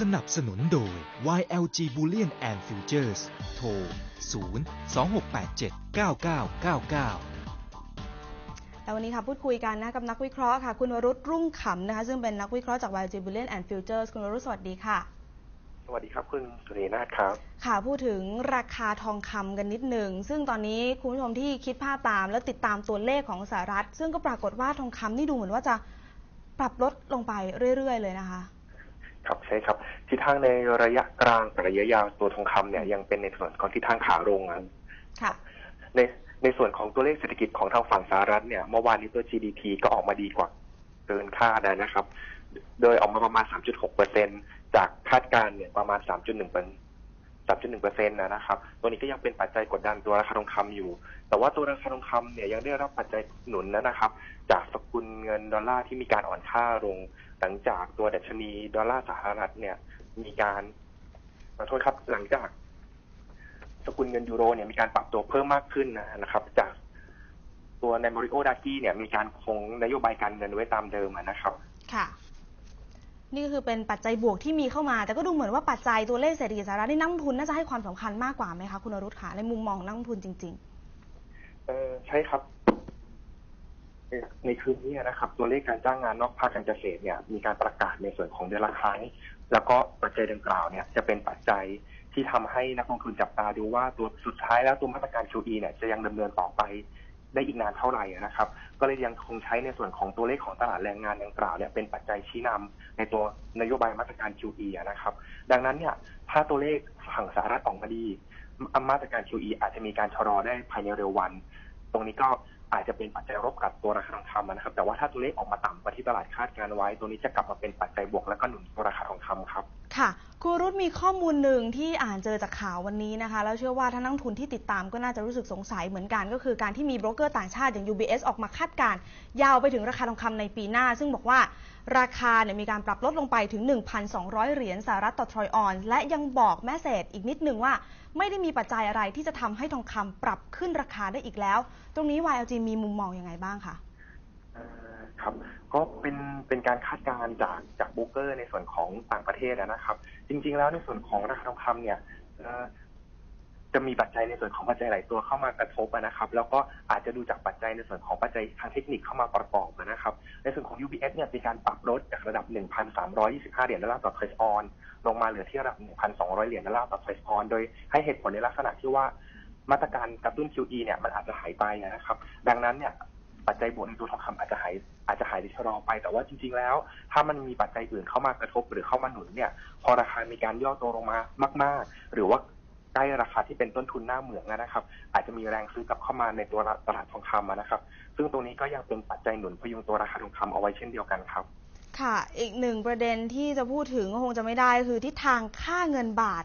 สนับสนุนโดย YLG Bullion and Futures โทร 0 2687 9999แต่วันนี้ค่ะพูดคุยกันนะกับนักวิเคราะห์ค่ะ คุณวรุษรุ่งขำนะคะ ซึ่งเป็นนักวิเคราะห์จาก YG Bullion and Futures คุณวรุษสวัสดีค่ะ สวัสดีครับคุณสุรีนาถครับ ค่ะพูดถึงราคาทองคำกันนิดหนึ่ง ซึ่งตอนนี้คุณผู้ชมที่คิดภาพตาม และติดตามตัวเลขของสหรัฐ ซึ่งก็ปรากฏว่าทองคำนี่ดูเหมือนว่าจะปรับลดลงไปเรื่อย ๆ เลยนะคะ ครับใช่ครับทิศทางในระยะกลางกับระยะยาวตัวทองคำเนี่ยยังเป็นในส่วนของทิศทางขาลงนะค่ะในในส่วนของตัวเลขเศรษฐกิจของทางฝั่งสหรัฐเนี่ยเมื่อวานนี้ตัว GDP ก็ออกมาดีกว่าเกินคาดนะครับ โดยออกมาประมาณ 3.6เปอร์เซ็นจากคาดการณ์เนี่ยประมาณ 3.1เป็น 3.1เปอร์เซ็นต์นะครับ ตัวนี้ก็ยังเป็นปัจจัยกดดันตัวราคาทองคำอยู่ แต่ว่าตัวราคาทองคำเนี่ยยังได้รับปัจจัยหนุนนะครับ จากสกุลเงินดอลลาร์ที่มีการอ่อนค่าลง หลังจากตัวดัชนีดอลลาร์สหรัฐเนี่ยมีการขอโทษครับหลังจาก สกุลเงินยูโรเนี่ยมีการปรับตัวเพิ่มมากขึ้นนะครับ จากตัวในมาริโอดากี้เนี่ยมีการคงนโยบายการเงินไว้ตามเดิมนะครับ ค่ะ นี่ก็คือเป็นปัจจัยบวกที่มีเข้ามา แต่ก็ดูเหมือนว่าปัจจัยตัวเลขเศรษฐกิจสหรัฐนี่นักลงทุนน่าจะให้ความสำคัญมากกว่าไหมคะคุณอรุษค่ะในมุมมองของนักลงทุนจริงเออใช่ครับ ในคืนนี้นะครับ ตัวเลขการจ้างงานนอกภาคการเกษตรเนี่ย มีการประกาศในส่วนของเดือนละครั้งแล้วก็ปัจจัยดังกล่าวเนี่ยจะเป็นปัจจัยที่ทำให้นักลงทุนจับตาดูว่าตัวสุดท้ายแล้วตัวมาตรการ QE เนี่ยจะยังดำเนินต่อไป ได้อีกนานเท่าไหร่นะครับ ก็เลยยังคงใช้ในส่วนของตัวเลขของตลาดแรงงานดังกล่าวเนี่ยเป็นปัจจัยชี้นำในตัวนโยบายมาตรการ QE นะครับ ดังนั้นเนี่ยถ้าตัวเลขฝั่งสหรัฐออกมาดีมาตรการ QE อาจจะมีการชะลอได้ภายในเร็ววัน ตรงนี้ก็ อาจจะเป็นปัจจัยรบกับตัวราคาทองคำนะครับ แต่ว่าถ้าตัวเลขออกมาต่ำกว่าที่ตลาดคาดการไว้ ตัวนี้จะกลับมาเป็นปัจจัยบวกและก็หนุนตัวราคาทองคำครับค่ะคุณรุษมีข้อมูลหนึ่งที่อ่านเจอจากข่าววันนี้นะคะ แล้วเชื่อว่าถ้านักทุนที่ติดตามก็น่าจะรู้สึกสงสัยเหมือนกัน ก็คือการที่มีโบรกเกอร์ต่างชาติอย่าง UBS ออกมาคาดการ ยาวไปถึงราคาทองคำในปีหน้า ซึ่งบอกว่าราคาเนี่ยมีการปรับลดลงไปถึง 1,200 เหรียญสหรัฐต่อทรอยออน และยังบอกแมสเซจอีกนิดนึงว่า ไม่ได้มีปัจจัยอะไรที่จะทำให้ทองคำปรับขึ้นราคาได้อีกแล้ว ตรงนี้ YLG มีมุมมองยังไงบ้างคะครับก็เป็นเป็นการคาดการณ์จากจากโบรกเกอร์ในส่วนของต่างประเทศนะครับ จริง ๆ แล้วในส่วนของราคาทองคำเนี่ยจะมีปัจจัยในส่วนของปัจจัยหลายตัวเข้ามากระทบนะครับ แล้วก็อาจจะดูจากปัจจัยในส่วนของปัจจัยทางเทคนิคเข้ามาประกอบนะครับ ในส่วนของ UBS เนี่ยมีการปรับลดจากระดับ 1,325 เหรียญดอลลาร์ต่อเทรดออนลงมาเหลือที่ระดับ 1,200 เหรียญดอลลาร์ต่อเทรดออนโดยให้เหตุผลในลักษณะที่ว่า มาตรการกระตุ้น QE เนี่ยมันอาจจะหายไปนะครับ ดังนั้นเนี่ยปัจจัยบวกในตัวทองคำอาจจะหายอาจจะหายหรือชะลอไป แต่ว่าจริง ๆ แล้ว ถ้ามันมีปัจจัยอื่นเข้ามากระทบหรือเข้ามาหนุนเนี่ย พอราคามีการย่อตัวลงมามาก ๆ หรือว่าใกล้ราคาที่เป็นต้นทุนหน้าเหมืองนะครับ อาจจะมีแรงซื้อกลับเข้ามาในตัวตลาดทองคำนะครับ ซึ่งตรงนี้ก็ยังเป็นปัจจัยหนุนพยุงตัวราคาทองคำเอาไว้เช่นเดียวกันครับ ค่ะ อีกหนึ่งประเด็นที่จะพูดถึงก็คงจะไม่ได้คือทิศทางค่าเงินบาท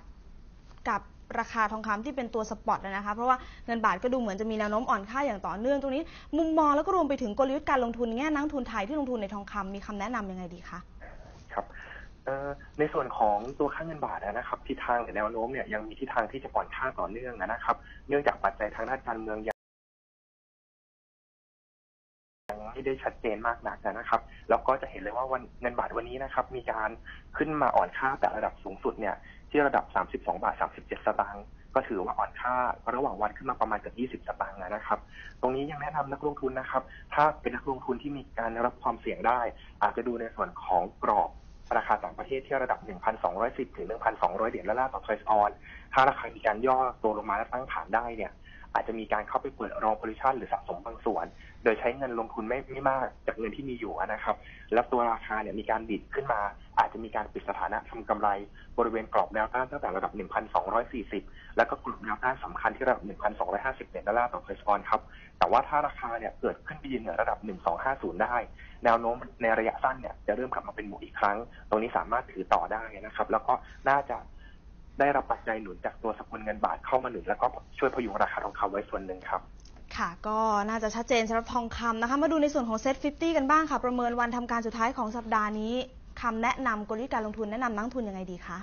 กับ ราคาทองคำที่เป็นตัวสปอตนะคะ เพราะว่าเงินบาทก็ดูเหมือนจะมีแนวโน้มอ่อนค่าอย่างต่อเนื่องตรงนี้ มุมมองแล้วก็รวมไปถึงกลยุทธ์การลงทุนแง่นักทุนไทยที่ลงทุนในทองคำมีคำแนะนำยังไงดีคะครับในส่วนของตัวค่าเงินบาทนะครับทิศทางหรือแนวโน้มเนี่ยยังมีทิศทางที่จะอ่อนค่าต่อเนื่องนะครับ เนื่องจากปัจจัยทางด้านการเมืองยังไม่ได้ชัดเจนมากนักนะครับ แล้วก็จะเห็นเลยว่าวันเงินบาทวันนี้นะครับ มีการขึ้นมาอ่อนค่าแต่ระดับสูงสุดเนี่ย ที่ระดับ 32 บาท 37 สตางค์ก็ถือว่าอ่อนค่าระหว่างวันขึ้นมาประมาณเกือบ20 สตางค์นะครับ ตรงนี้ยังแนะนำนักลงทุนนะครับ ถ้าเป็นนักลงทุนที่มีการรับความเสี่ยงได้ อาจจะดูในส่วนของกรอบราคาต่างประเทศที่ระดับ 1,210 ถึง 1,200 เหรียญละล่าต่อเทรดออน ถ้าราคามีการย่อตัวลงมาและตั้งฐานได้เนี่ย อาจจะมีการเข้าไปเปิดรองโพซิชันหรือสะสมบางส่วน โดยใช้เงินลงทุนไม่ไม่มากจากเงินที่มีอยู่นะครับ แล้วตัวราคาเนี่ยมีการดิดขึ้นมา อาจจะมีการปิดสถานะทำกำไร บริเวณกรอบแนวต้านตั้งแต่ระดับ 1,240 แล้วก็กลุ่มแนวต้านสำคัญที่ระดับ 1,250เหรียญดอลลาร์ต่อเทรดออนครับ แต่ว่าถ้าราคาเนี่ยเกิดขึ้นไปยืนเหนือระดับ 1250 ได้ แนวโน้มในระยะสั้นเนี่ยจะเริ่มกลับมาเป็นบวกอีกครั้ง ตรงนี้สามารถถือต่อได้นะครับ แล้วก็น่าจะ ได้รับปัจจัยหนุนจากตัวสกุลเงินบาทเข้ามาหนุนแล้วก็ช่วยพยุงราคาทองคำไว้ส่วนหนึ่งครับค่ะก็น่าจะชัดเจนสำหรับทองคำนะคะ มาดูในส่วนของเซ็ต50กันบ้างค่ะ ประเมินวันทำการสุดท้ายของสัปดาห์นี้คำแนะนำกลยุทธ์การลงทุนแนะนำนักลงทุนยังไงดีคะ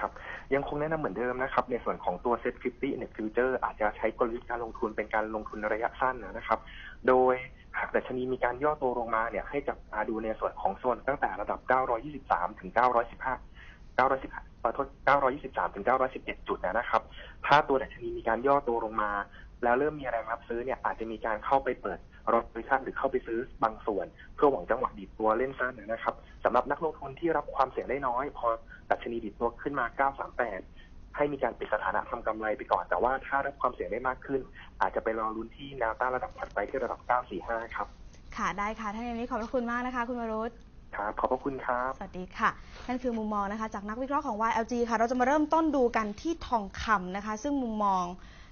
ครับยังคงแนะนำเหมือนเดิมนะครับ ในส่วนของตัว Set 50 Index Future อาจจะใช้กลยุทธ์การลงทุนเป็นการลงทุนระยะสั้นนะครับ โดยหากดัชนีมีการย่อตัวลงมาเนี่ยให้จับตาดูในส่วนของโซนตั้งแต่ระดับ 923 ถึง 915 910ขอโทษ923ถึง911 จุดนะครับ ถ้าตัวดัชนีมีการย่อตัวลงมา แล้วเริ่มมีแรงรับซื้อเนี่ยอาจจะมีการเข้าไปเปิดรถโดยสารหรือเข้าไปซื้อบางส่วน เพื่อหวังจังหวะดีดตัวเล่นสั้นนะครับสำหรับนักลงทุนที่รับความเสี่ยงได้น้อย พอดัชนีดีดตัวขึ้นมา 938ให้มีการปิดสถานะทำกำไรไปก่อน แต่ว่าถ้ารับความเสี่ยงได้มากขึ้น อาจจะไปรอลุ้นที่แนวต้านระดับถัดไปที่ระดับ 945 ครับ ค่ะ ได้ค่ะ ท่านนี้ขอบพระคุณมากนะคะ คุณวรุษ ครับขอบพระคุณครับ สวัสดีค่ะ นั่นคือมุมมองนะคะ จากนักวิเคราะห์ของ YLG ค่ะ เราจะมาเริ่มต้นดูกันที่ทองคำนะคะ ซึ่งมุมมอง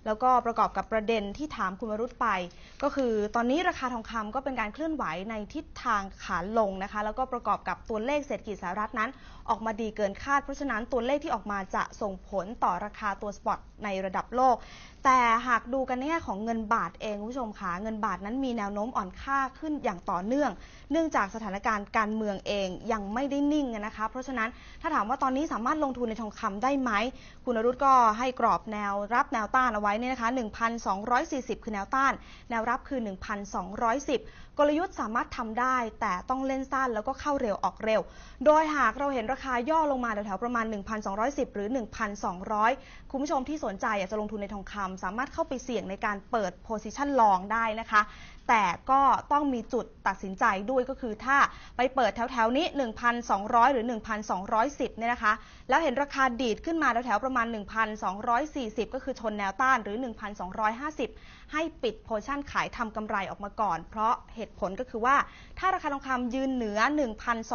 แล้วก็ประกอบกับประเด็นที่ถามคุณวรุษไป ก็คือตอนนี้ราคาทองคำก็เป็นการเคลื่อนไหวในทิศทางขาลงนะคะ แล้วก็ประกอบกับตัวเลขเศรษฐกิจสหรัฐนั้น ออกมาดีเกินคาด เพราะฉะนั้นตัวเลขที่ออกมาจะส่งผลต่อราคาตัวสปอตในระดับโลก แต่หากดูกันแง่ของเงินบาทเองคุณผู้ชมคะเงินบาทนั้นมีแนวโน้มอ่อนค่าขึ้นอย่างต่อเนื่อง เนื่องจากสถานการณ์การเมืองเองยังไม่ได้นิ่งนะคะ เพราะฉะนั้นถ้าถามว่าตอนนี้สามารถลงทุนในทองคำได้ไหมคุณรุตก็ให้กรอบแนวรับแนวต้านเอาไว้เนี่ยนะคะ 1,240 คือแนวต้าน แนวรับคือ 1,210 กลยุทธ์สามารถทำได้ แต่ต้องเล่นสั้นแล้วก็เข้าเร็วออกเร็ว โดยหากเราเห็นราคาย่อลงมาแถวๆประมาณ 1,210 หรือ 1,200 คุณผู้ชมที่สนใจอยากจะลงทุนในทองคำสามารถเข้าไปเสี่ยงในการเปิด position long ได้นะคะ แต่ก็ต้องมีจุดตัดสินใจด้วยก็คือถ้าไปเปิดแถวๆนี้ 1,200 หรือ 1,210 เนี่ยนะคะ แล้วเห็นราคาดีดขึ้นมาแถวๆประมาณ 1,240 ก็คือชนแนวต้านหรือ 1,250 ให้ปิดโพชั่นขายทำกำไรออกมาก่อน เพราะเหตุผลก็คือว่า ถ้าราคาทองคำยืนเหนือ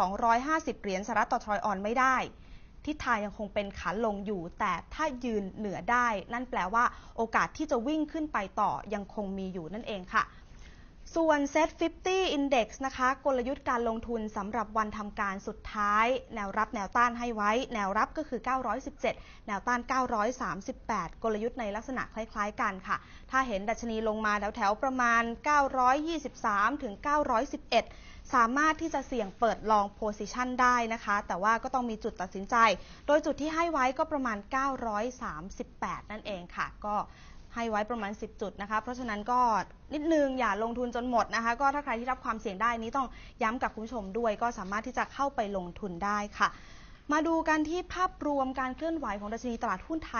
1,250 เหรียญสหรัฐต่อทรอยออนไม่ได้ทิศทางยังคงเป็นขาลงอยู่ แต่ถ้ายืนเหนือได้ นั่นแปลว่าโอกาสที่จะวิ่งขึ้นไปต่อยังคงมีอยู่นั่นเองค่ะ ส่วน Set 50 Index นะคะ กลยุทธ์การลงทุนสำหรับวันทำการสุดท้าย แนวรับแนวต้านให้ไว้ แนวรับก็คือ 917 แนวต้าน 938 กลยุทธ์ในลักษณะคล้าย ๆ กันค่ะ ถ้าเห็นดัชนีลงมาแถวๆประมาณ 923 ถึง 911 สามารถที่จะเสี่ยงเปิดลองโพซิชันได้นะคะ แต่ว่าก็ต้องมีจุดตัดสินใจ โดยจุดที่ให้ไว้ก็ประมาณ 938 นั่นเองค่ะ ก็ ให้ไว้ประมาณ 10 จุดนะคะ เพราะฉะนั้นก็นิดนึงอย่าลงทุนจนหมดนะคะ ก็ถ้าใครที่รับความเสี่ยงได้นี้ต้องย้ำกับคุณผู้ชมด้วย ก็สามารถที่จะเข้าไปลงทุนได้ค่ะ มาดูกันที่ภาพรวมการเคลื่อนไหวของดัชนีตลาดหุ้นไทย